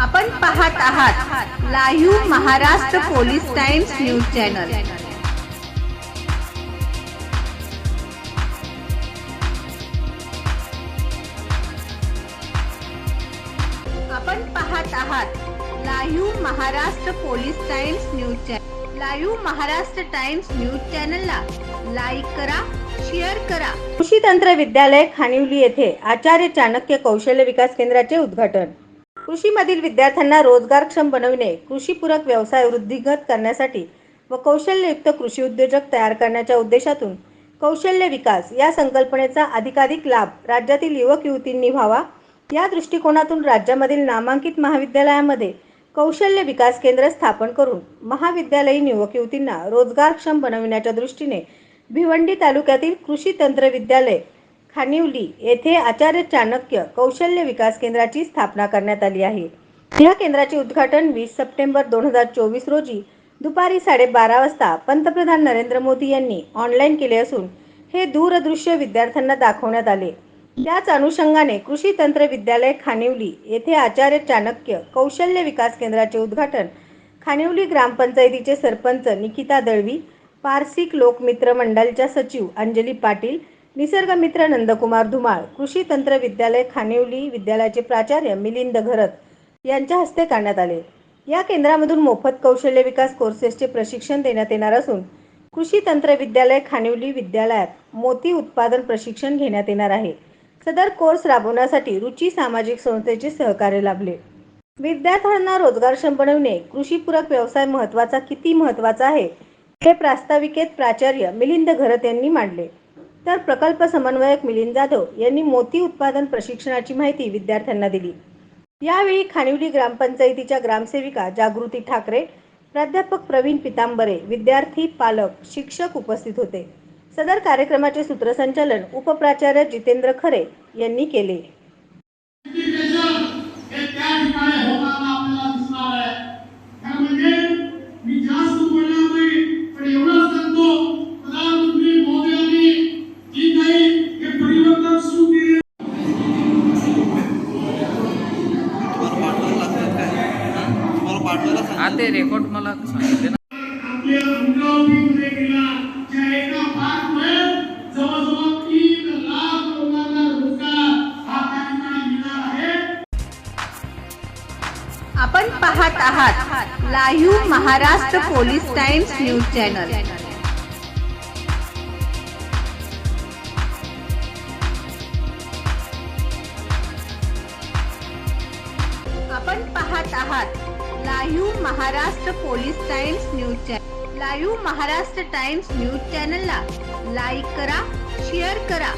आपण पाहत आहात live Maharashtra police times news channel. आपण पाहत आहात live Maharashtra police times news channel live Maharashtra times news चॅनलला लाईक करा शेअर करा. कृषी तंत्र विद्यालय खानिवली येथे आचार्य चाणक्य कौशल्य विकास केंद्राचे उद्घाटन. कृषीमधील विद्यार्थ्यांना रोजगारक्षम बनविणे कृषीपूरक व्यवसाय वृद्धिगत करण्यासाठी व कौशल्ययुक्त कृषी उद्योजक तयार करण्याच्या उद्देशातून कौशल्य विकास या संकल्पनेचा अधिकाधिक लाभ राज्यातील युवक युवतींनी व्हावा. या दृष्टिकोनातून राज्यामधील नामांकित महाविद्यालयामध्ये कौशल्य विकास केंद्र स्थापन करून महाविद्यालयीन युवक युवतींना रोजगारक्षम बनविण्याच्या दृष्टीने भिवंडी तालुक्यातील कृषी तंत्र विद्यालय खानिवली येथे आचार्य चाणक्य कौशल्य विकास केंद्राची स्थापना करण्यात आली आहे. या केंद्राचे उद्घाटन वीस सप्टेंबर दोन हजार चोवीस रोजी दुपारी साडेबारा वाजता पंतप्रधान नरेंद्र मोदी यांनी ऑनलाईन केले असून हे दूरदृश्य विद्यार्थ्यांना दाखवण्यात आले. त्याच अनुषंगाने कृषी तंत्र विद्यालय खानिवली येथे आचार्य चाणक्य कौशल्य विकास केंद्राचे उद्घाटन खानिवली ग्रामपंचायतीचे सरपंच निकिता दळवी पारसिक लोकमित्र मंडळच्या सचिव अंजली पाटील निसर्गमित्र नंदकुमार धुमाळ कृषी तंत्र विद्यालय खानिवली विद्यालयाचे प्राचार्य मिलिंद घरत यांच्या हस्ते करण्यात आले. या केंद्रामधून मोफत कौशल्य विकास कोर्सेसचे प्रशिक्षण देण्यात येणार असून कृषी तंत्र विद्यालय खानिवली विद्यालयात मोती उत्पादन प्रशिक्षण घेण्यात येणार आहे. सदर कोर्स राबवण्यासाठी रुची सामाजिक संस्थेचे सहकार्य लाभले. विद्यार्थ्यांना रोजगारक्षम बनवणे कृषीपूरक व्यवसाय महत्त्वाचा किती महत्त्वाचा आहे हे प्रास्ताविकेत प्राचार्य मिलिंद घरत यांनी मांडले. तर प्रकल्प समन्वयक मिलिंद जाधव यांनी मोती उत्पादन प्रशिक्षणाची माहिती विद्यार्थ्यांना दिली. यावेळी खानिवली ग्रामपंचायतीच्या ग्रामसेविका जागृती ठाकरे प्राध्यापक प्रवीण पितांबरे विद्यार्थी पालक शिक्षक उपस्थित होते. सदर कार्यक्रमाचे सूत्रसंचालन उपप्राचार्य जितेंद्र खरे यांनी केले. हा ते रेकॉर्ड मला सांगितले ना. आपण पाहत आहात live Maharashtra police times news channel. आपण पाहत आहात live Maharashtra police times news channel. Live Maharashtra times news चॅनलला लाईक करा शेअर करा।